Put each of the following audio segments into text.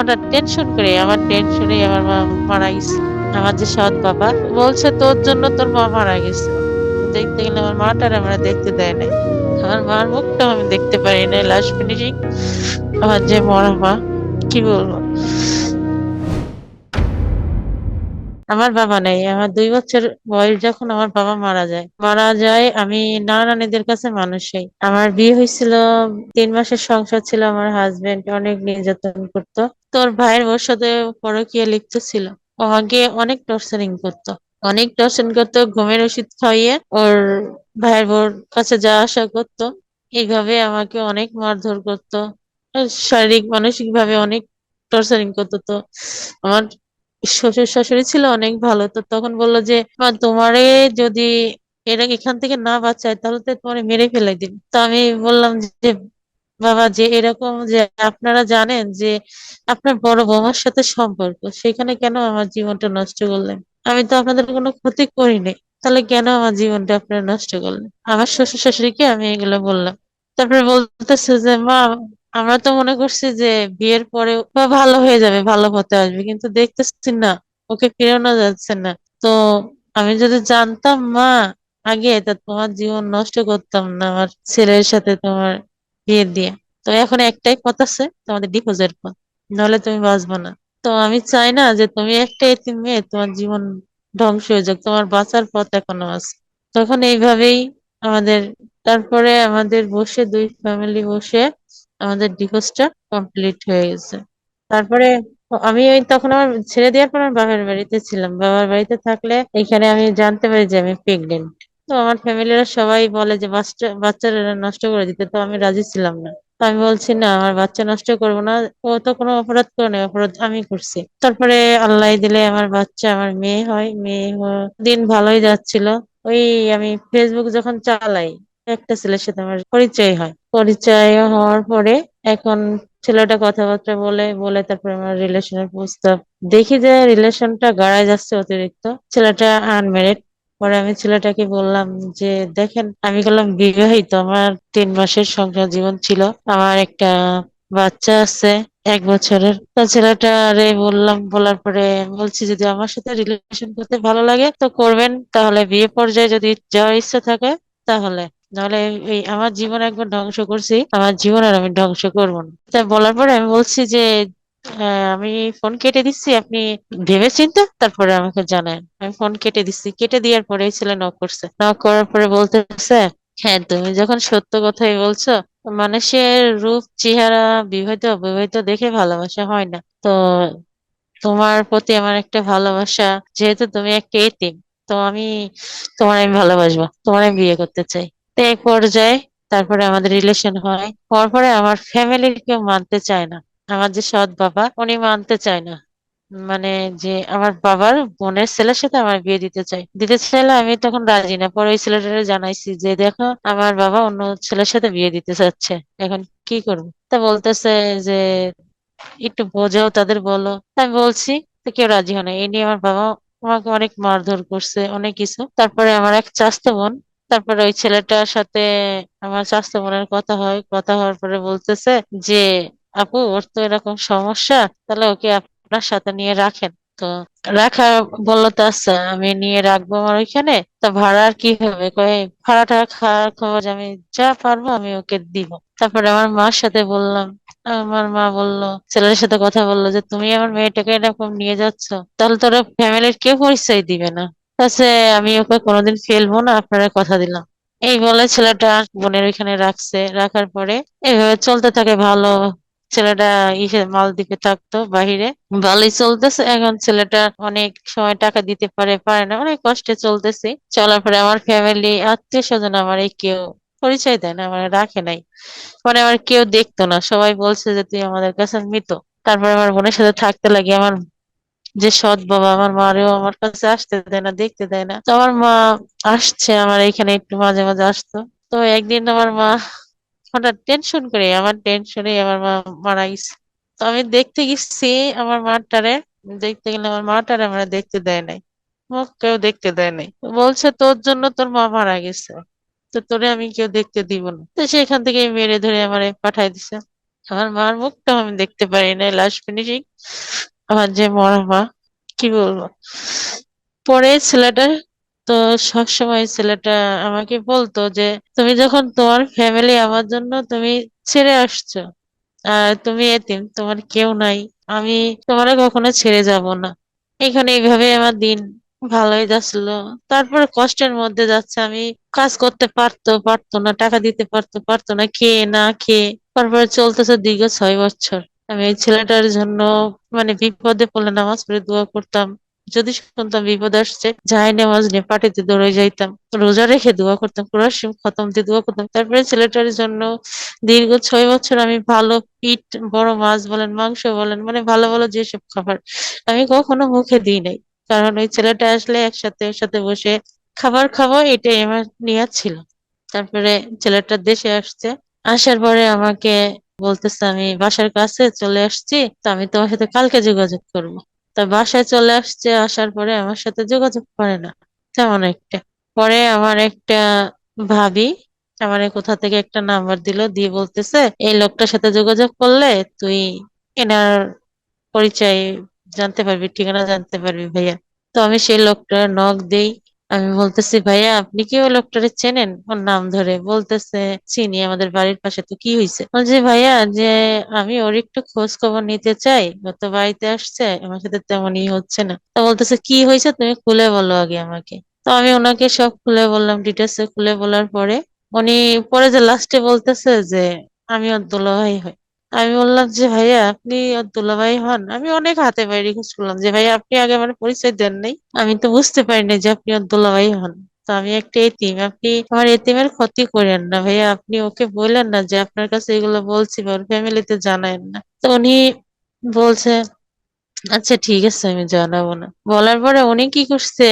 হঠাৎ টেনশন করে, আমার টেনশনে আমার মা মারা গেছে। আমার যে সৎ বাবা, বলছে, তোর জন্য তোর মা মারা গেছে। দেখতে গেলে আমার মাটার আমার দেখতে দেয় নাই। আমার মার মুখটাও আমি দেখতে পারি না লাস্ট ফিনিশিং আমার যে মরা মা, কি বলব? আমার বাবা নেই। আমার দুই বছর বয়স যখন আমার বাবা মারা যায়। মারা যায়, আমি নানা নানিদের কাছে মানুষ হই। আমার বিয়ে হয়েছিল, তিন মাসের সংসার ছিল আমার হাজবেন্ড অনেক নির্যাতন করতো। তোর ভাইয়ের ওর সাথে পরকীয়া লিপ্ত ছিল। আমাকে অনেক টর্চারিং করতো। অনেক টর্চারিং করতো, ঘুমের ওষুধ খাইয়ে ওর ভাইয়ের বোর কাছে যাওয়া আসা করতো, এইভাবে আমাকে অনেক মারধর করতো। শারীরিক মানসিক ভাবে অনেক টর্চারিং করতো। তো আমার শ্বশুর শাশুড়ি ছিল অনেক ভালো, তো তখন বলল যে তোমারে যদি এরা এখান থেকে না বাঁচায়, তাহলে তো তোমারে মেরে ফেলে দিন তো আমি বললাম যে, বাবা, যে এরকম যে আপনারা জানেন যে আপনার বড় বৌমার সাথে সম্পর্ক, সেখানে কেন আমার জীবনটা নষ্ট করলেন? আমি তো আপনাদের কোনো ক্ষতি করিনি, তাহলে কেন আমার জীবনটা আপনারা নষ্ট করলেন? আমার শ্বশুর শাশুড়িকে আমি এগুলো বললাম। তারপরে বলতেছে যে, মা আমরা তো মনে করছি যে বিয়ের পরে ভালো হয়ে যাবে, ভালো পথে আসবে, কিন্তু দেখতেছি না, ওকে ফিরানো যাচ্ছে না। তো আমি যদি জানতাম, মা, আগে তা তোমার জীবন নষ্ট করতাম না, আমার ছেলের সাথে তোমার বিয়ে দিয়ে। তো এখন একটাই পথ আছে, তোমাদের ডিভোর্সের পথ, নাহলে তুমি বাঁচবে না। তো আমি চাই না যে তুমি একটা এতিম মেয়ে, তোমার জীবন ধ্বংস হয়ে যাক, তোমার বাঁচার পথ এখনও আছে। তখন এইভাবেই আমাদের, তারপরে আমাদের বসে দুই ফ্যামিলি বসে আমাদের ডিভোর্সটা কমপ্লিট হয়ে গেছে। তারপরে আমি ওই তখন আমার ছেড়ে দেওয়ার পর আমার বাবার বাড়িতে ছিলাম। বাবার বাড়িতে থাকলে এখানে আমি জানতে পারি যে আমি প্রেগনেন্ট তো আমার ফ্যামিলিরা সবাই বলে যে বাচ্চা, বাচ্চারা নষ্ট করে দিতে। তো আমি রাজি ছিলাম না। আমি বলছি, না, আমার বাচ্চা নষ্ট করব না। ও তো কোনো অপরাধ করে নাই, অপরাধ আমি করছি। তারপরে আল্লাহ দিলে আমার বাচ্চা, আমার মেয়ে হয়। মেয়ে দিন ভালোই যাচ্ছিল। ওই আমি ফেসবুক যখন চালাই একটা ছেলের সাথে আমার পরিচয় হয়। পরিচয় হওয়ার পরে এখন ছেলেটা কথাবার্তা বলে বলে তারপরে আমার রিলেশনের প্রস্তাব। দেখি যে রিলেশনটা গাড়ায় যাচ্ছে অতিরিক্ত। ছেলেটা আনমেরিড পরে আমি ছেলেটাকে বললাম যে, দেখেন, আমি বললাম বিবাহিত। আমার তিন মাসের সংসার জীবন ছিল। আমার একটা বাচ্চা আছে, এক বছরের। তো ছেলেটা ছেলেটারে বললাম, বলার পরে বলছি, যদি আমার সাথে রিলেশন করতে ভালো লাগে, তো করবেন। তাহলে বিয়ে পর্যায়ে যদি যাওয়ার ইচ্ছা থাকে, তাহলে। নাহলে এই আমার জীবন একবার ধ্বংস করছি, আমার জীবন আর আমি ধ্বংস করব না। তা বলার পরে আমি বলছি যে আমি ফোন কেটে দিচ্ছি, আপনি ভেবে চিন্তে তারপরে আমাকে জানান। আমি ফোন কেটে দিচ্ছি। কেটে দেওয়ার পরে ছেলে নক করছে। নক করার পরে বলতেছে হ্যাঁ তুমি যখন সত্য কথাই বলছো, মানুষের রূপ, চেহারা, বিবাহিত, অবিবাহিত দেখে ভালোবাসা হয় না। তো তোমার প্রতি আমার একটা ভালোবাসা, যেহেতু তুমি একটা এতিম, তো আমি, তোমার আমি ভালোবাসবো, তোমার আমি বিয়ে করতে চাই। তো এক পর্যায়ে তারপরে আমাদের রিলেশন হয়। হওয়ার পরে আমার ফ্যামিলির কেউ মানতে চায় না। আমার যে সৎ বাবা, উনি মানতে চায় না। মানে যে আমার বাবার বোনের ছেলের সাথে আমার বিয়ে দিতে চাই দিতে চাইলে আমি তখন রাজি না। পরে ওই ছেলেটারে জানাইছি যে, দেখো, আমার বাবা অন্য ছেলের সাথে বিয়ে দিতে চাচ্ছে। এখন কি করব? তা বলতেছে যে, একটু বোঝাও, তাদের বলো। আমি বলছি, তো কেউ রাজি হয় না। এই নিয়ে আমার বাবা আমাকে অনেক মারধর করছে, অনেক কিছু। তারপরে আমার এক চাচাতো বোন তারপরে ওই ছেলেটার সাথে আমার বোনের কথা হয়, কথা হওয়ার পরে বলতেছে যে, আপু, ওর তো এরকম সমস্যা, তাহলে ওকে আপনার সাথে নিয়ে রাখেন। তো রাখা বলল, তো আচ্ছা আমি নিয়ে রাখব আমার ওইখানে, তা ভাড়ার কি হবে? কয়ে, ভাড়া ভাড়াটা খাওয়ার খবর আমি যা পারব আমি ওকে দিব। তারপরে আমার মার সাথে বললাম, আমার মা বলল, ছেলের সাথে কথা বলল যে, তুমি আমার মেয়েটাকে এরকম নিয়ে যাচ্ছ, তাহলে তোরা ফ্যামিলির কেউ পরিচয় দিবে না। তাছে আমি ওকে কোনোদিন ফেলব না, আপনারা কথা দিলাম। এই বলে ছেলেটা বোনের ওইখানে রাখছে, রাখার পরে এইভাবে চলতে থাকে ভালো। ছেলেটা ইসে মালদ্বীপে থাকতো বাহিরে। ভালোই চলতেছে, এখন ছেলেটা অনেক সময় টাকা দিতে পারে পারে না, অনেক কষ্টে চলতেছে। চলার পরে আমার ফ্যামিলি আত্মীয় স্বজন আমার এই কেউ পরিচয় দেয় না আমার রাখে নাই। মানে আমার কেউ দেখতো না। সবাই বলছে যে, তুই আমাদের কাছে মৃত। তারপরে আমার বোনের সাথে থাকতে লাগে, আমার যে সৎ বাবা আমার মারেও আমার কাছে আসতে দেয় না, দেখতে দেয় না। তো আমার মা আসছে, আমার এখানে একটু মাঝে মাঝে আসতো। তো একদিন আমার মা হঠাৎ টেনশন করে, আমার টেনশনে আমার মা মারা গেছে। তো আমি দেখতে গেছি, আমার মাটারে, দেখতে গেলে আমার মাটারে আমার দেখতে দেয় নাই। কেউ দেখতে দেয় নাই। বলছে, তোর জন্য তোর মা মারা গেছে। তো তোরে আমি কেউ দেখতে দিব না। তো সেখান থেকে মেরে ধরে আমার পাঠাই দিছে। আমার মার মুখটাও আমি দেখতে পারি নাই লাস্ট ফিনিশিং আমার যে মরা মা, কি বলব? পরে ছেলেটা, তো সবসময় ছেলেটা আমাকে বলতো যে, তুমি যখন তোমার ফ্যামিলি আমার জন্য তুমি ছেড়ে আসছো, আর তুমি এতিম, তোমার কেউ নাই, আমি তোমারে কখনো ছেড়ে যাব না। এখানে এইভাবে আমার দিন ভালোই যাচ্ছিল। তারপরে কষ্টের মধ্যে যাচ্ছে, আমি কাজ করতে পারতো পারতো না, টাকা দিতে পারতো পারতো না, খেয়ে না খেয়ে, তারপরে চলতেছে দীর্ঘ ছয় বছর। আমি এই ছেলেটার জন্য মানে বিপদে পড়লে নামাজ পড়ে দোয়া করতাম। যদি শুনতাম বিপদ আসছে, যাই নামাজ নিয়ে পাটিতে দৌড়ে যাইতাম, রোজা রেখে দোয়া করতাম শরীফ খতম দিয়ে দোয়া করতাম। তারপরে ছেলেটার জন্য দীর্ঘ ছয় বছর আমি ভালো পিট বড় মাছ বলেন, মাংস বলেন মানে ভালো ভালো যেসব খাবার আমি কখনো মুখে দিই নাই। কারণ ওই ছেলেটা আসলে একসাথে একসাথে বসে খাবার খাব, এটাই আমার নিয়ত ছিল। তারপরে ছেলেটা দেশে আসছে, আসার পরে আমাকে বলতেছে, আমি বাসার কাছে চলে আসছি, তো আমি তোমার সাথে কালকে যোগাযোগ করব। তা বাসায় চলে আসছে, আসার পরে আমার সাথে যোগাযোগ করে না, তেমন একটা। পরে আমার একটা ভাবি আমার কোথা থেকে একটা নাম্বার দিল, দিয়ে বলতেছে, এই লোকটার সাথে যোগাযোগ করলে তুই এনার পরিচয় জানতে পারবি, ঠিকানা জানতে পারবি ভাইয়া। তো আমি সেই লোকটার নখ দেই আমি বলতেছি, ভাইয়া, আপনি কি ওই লোকটারে চেনেন? ওর নাম ধরে বলতেছে, চিনি আমাদের বাড়ির পাশে, তো কি হয়েছে বলছে, ভাইয়া, যে আমি ওর একটু খোঁজ খবর নিতে চাই, ও তো বাড়িতে আসছে, আমার সাথে তেমনই হচ্ছে না। তো বলতেছে, কি হয়েছে তুমি খুলে বলো আগে আমাকে। তো আমি ওনাকে সব খুলে বললাম ডিটেলস খুলে বলার পরে উনি পরে যে লাস্টে বলতেছে যে, আমি ওর দুলাভাই হই। আমি বললাম যে, ভাইয়া, আপনি দুলাভাই হন। আমি অনেক হাতে পায়ে রিকোয়েস্ট করলাম যে, ভাইয়া, আপনি আগে আমার পরিচয় দেন নাই। আমি তো বুঝতে পারিনি যে, আপনি দুলাভাই হন। তো আমি একটা এতিম, আপনি আমার এতিমের ক্ষতি করেন না, ভাইয়া। আপনি ওকে বললেন না যে, আপনার কাছে এগুলো বলছি বা ওর ফ্যামিলিতে জানায়েন না। তো উনি বলছে আচ্ছা ঠিক আছে, আমি জানাব না। বলার পরে উনি কি করছে,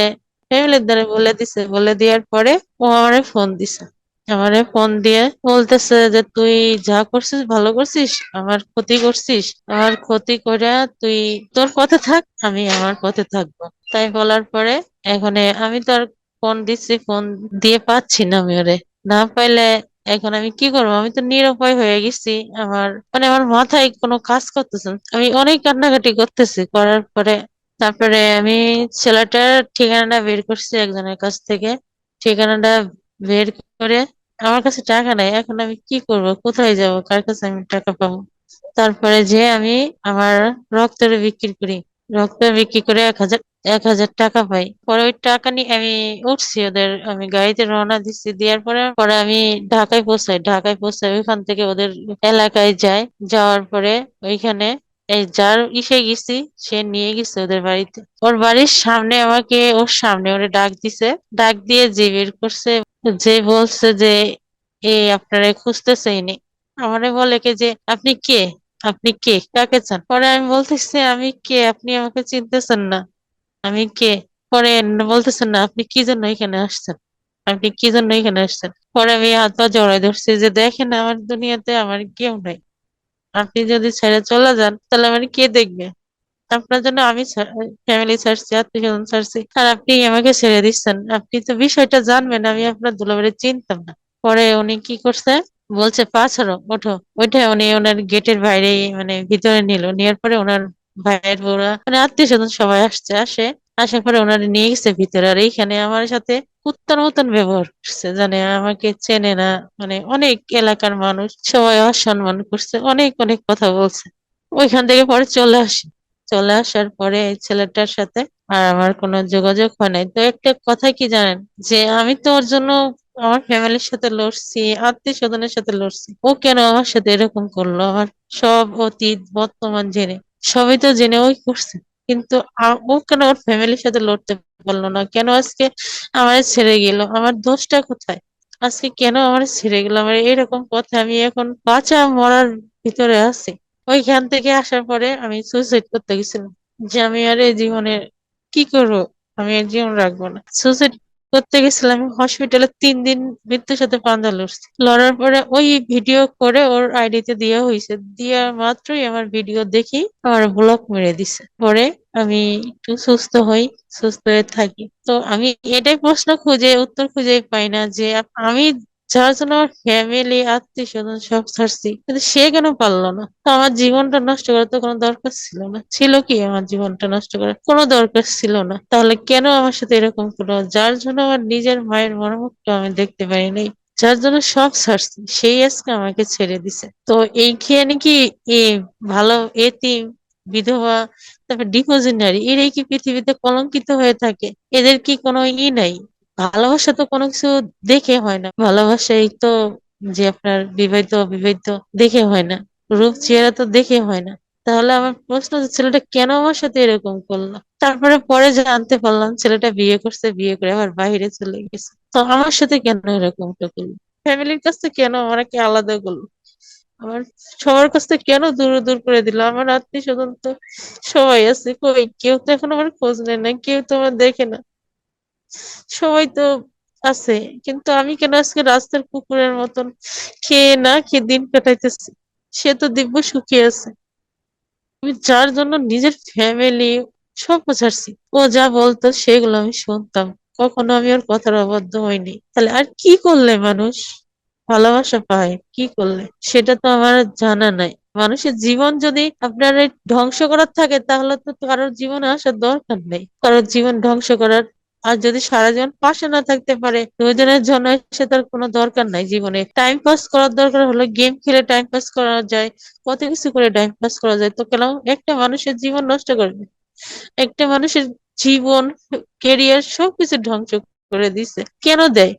ফ্যামিলির দ্বারা বলে দিছে। বলে দেওয়ার পরে ও আমারে ফোন দিছে। আমারে ফোন দিয়ে বলতেছে যে, তুই যা করছিস, ভালো করছিস, আমার ক্ষতি করছিস। আমার ক্ষতি করে তুই তোর পথে থাক, আমি আমার পথে থাকব। তাই বলার পরে এখানে আমি তো আর ফোন দিচ্ছি, ফোন দিয়ে পাচ্ছি না আমি ওরে। না পাইলে এখন আমি কি করব? আমি তো নিরুপায় হয়ে গেছি। আমার মানে আমার মাথায় কোনো কাজ করতেছে। আমি অনেক কান্নাকাটি করতেছি। করার পরে তারপরে আমি ছেলেটার ঠিকানাটা বের করছি একজনের কাছ থেকে। ঠিকানাটা বের করে আমার কাছে টাকা নাই, এখন আমি কি করব? কোথায় যাব? কার কাছে আমি টাকা পাবো? তারপরে যে আমি আমার রক্তের বিক্রি করি, রক্ত বিক্রি করে এক হাজার এক হাজার টাকা পাই। পরে ওই টাকা নিয়ে আমি উঠছি, ওদের আমি গাড়িতে রওনা দিচ্ছি, দেওয়ার পরে পরে আমি ঢাকায় পৌঁছাই। ঢাকায় পৌঁছাই, ওইখান থেকে ওদের এলাকায় যাই। যাওয়ার পরে ওইখানে এই যার ইসে গেছি, সে নিয়ে গেছে ওদের বাড়িতে। ওর বাড়ির সামনে আমাকে, ওর সামনে ওরে ডাক দিছে। ডাক দিয়ে যে বের করছে যে বলছে যে, এ আপনারা খুঁজতেছে ইনি আমারে বলে কি যে, আপনি কে? আপনি কে? কাকে চান? পরে আমি বলতেছি, আমি কে? আপনি আমাকে চিনতেছেন না। আমি কে? পরে বলতেছেন না আপনি কি জন্য এখানে আসছেন? আপনি কি জন্য এখানে আসছেন? পরে আমি হাত পা জড়াই ধরছি যে, দেখেন, আমার দুনিয়াতে আমার কেউ নাই। আপনি যদি ছেড়ে চলে যান, তাহলে আমার কে দেখবে? আপনার জন্য আমি ফ্যামিলি ছাড়ছি আত্মীয় স্বজন ছাড়ছি আর আপনি আমাকে ছেড়ে দিচ্ছেন। আপনি তো বিষয়টা জানবেন, আমি আপনার দুলাভাইরে চিনতাম না। পরে উনি কি করছে? বলছে পা ছাড়ো ওঠো। ওইটা উনি ওনার গেটের বাইরে মানে ভিতরে নিল। নেওয়ার পরে ওনার ভাইয়ের বউরা মানে আত্মীয় স্বজন সবাই আসছে, আসে। আসার পরে ওনার নিয়ে গেছে ভিতরে। আর এইখানে আমার সাথে কুত্তার মতন ব্যবহার করছে, জানে, আমাকে চেনে না। মানে অনেক এলাকার মানুষ, সবাই অসম্মান করছে, অনেক অনেক কথা বলছে। ওইখান থেকে পরে চলে আসি। চলে আসার পরে এই ছেলেটার সাথে আর আমার কোনো যোগাযোগ হয় নাই। তো একটা কথা কি জানেন? যে আমি তো ওর জন্য আমার ফ্যামিলির সাথে লড়ছি, আত্মীয় স্বজনের সাথে লড়ছি। ও কেন আমার সাথে এরকম করল? আমার সব অতীত, বর্তমান জেনে, সবই তো জেনে ওই করছে। কিন্তু ও কেন ওর ফ্যামিলির সাথে লড়তে পারল না? কেন আজকে আমার ছেড়ে গেল? আমার দোষটা কোথায়? আজকে কেন আমার ছেড়ে গেল? আমার এরকম কথা আমি এখন বাঁচা মরার ভিতরে আছি। ওইখান থেকে আসার পরে আমি সুইসাইড করতে গেছিলাম। যে আমি আর এই জীবনে কি করব? আমি আর জীবন রাখব না। সুইসাইড করতে গেছিলাম হসপিটালে তিন দিন মৃত্যুর সাথে পাঞ্জা লড়ছি। লড়ার পরে ওই ভিডিও করে ওর আইডিতে দেওয়া হয়েছে। দেওয়া মাত্রই আমার ভিডিও দেখি আমার ব্লক মেরে দিছে। পরে আমি একটু সুস্থ হই, সুস্থ হয়ে থাকি। তো আমি এটাই প্রশ্ন খুঁজে, উত্তর খুঁজে পাই না যে আমি যার জন্য আমার ফ্যামিলি আত্মীয় স্বজন সব ছাড়ছি। কিন্তু সে কেন পারল না? তো আমার জীবনটা নষ্ট করার তো কোনো দরকার ছিল না। ছিল কি আমার জীবনটা নষ্ট করার? কোনো দরকার ছিল না। তাহলে কেন আমার সাথে এরকম করল? যার জন্য আমার নিজের মায়ের মর্মটা আমি দেখতে পারি নাই। যার জন্য সব ছাড়ছি। সেই আজকে আমাকে ছেড়ে দিছে। তো এইখানে কি এ ভালো এতিম, বিধবা, তারপর ডিপোজিটারি, এরাই কি পৃথিবীতে কলঙ্কিত হয়ে থাকে? এদের কি কোনো ই নাই? ভালোবাসা তো কোনো কিছু দেখে হয় না। ভালোবাসা এই তো যে আপনার বিবাহিত, অবিবাহিত দেখে হয় না। রূপ, চেহারা তো দেখে হয় না। তাহলে আমার প্রশ্ন ছেলেটা কেন আমার সাথে এরকম করল? তারপরে পরে জানতে পারলাম, ছেলেটা বিয়ে করছে, বিয়ে করে আবার বাইরে চলে গেছে। তো আমার সাথে কেন এরকমটা করল? ফ্যামিলির কাছ থেকে কেন আমাকে আলাদা করল? আমার সবার কাছ থেকে কেন দূর দূর করে দিল? আমার আত্মীয় স্বজন তো সবাই আছে, কই? কেউ তো এখন আমার খোঁজ নেয় না, কেউ তো আমার দেখে না। সবাই তো আছে, কিন্তু আমি কেন আজকে রাস্তার কুকুরের মতন খেয়ে না খেয়ে দিন কাটাইতেছি? সে তো দিব্য সুখী আছে। আমি যার জন্য নিজের ফ্যামিলি সব ছাড়ছি ও যা বলতো সেগুলো আমি শুনতাম। কখনো আমি ওর কথার অবাধ্য হইনি। তাহলে আর কি করলে মানুষ? ভালোবাসা পায়, কি করলে? সেটা তো আমার জানা নাই। মানুষের জীবন যদি আপনার ধ্বংস করার থাকে, তাহলে তো কারোর জীবনে আসার দরকার নেই। কারোর জীবন ধ্বংস করার আর যদি সারা জীবন পাশে না থাকতে পারে, দুজনের জন্য সে তার কোনো দরকার নাই জীবনে। টাইম পাস করার দরকার হলো গেম খেলে টাইম পাস করা যায়, কত কিছু করে টাইম পাস করা যায়। তো কেন একটা মানুষের জীবন নষ্ট করবে? একটা মানুষের জীবন কেরিয়ার সবকিছু ধ্বংস করে দিছে। কেন দেয়?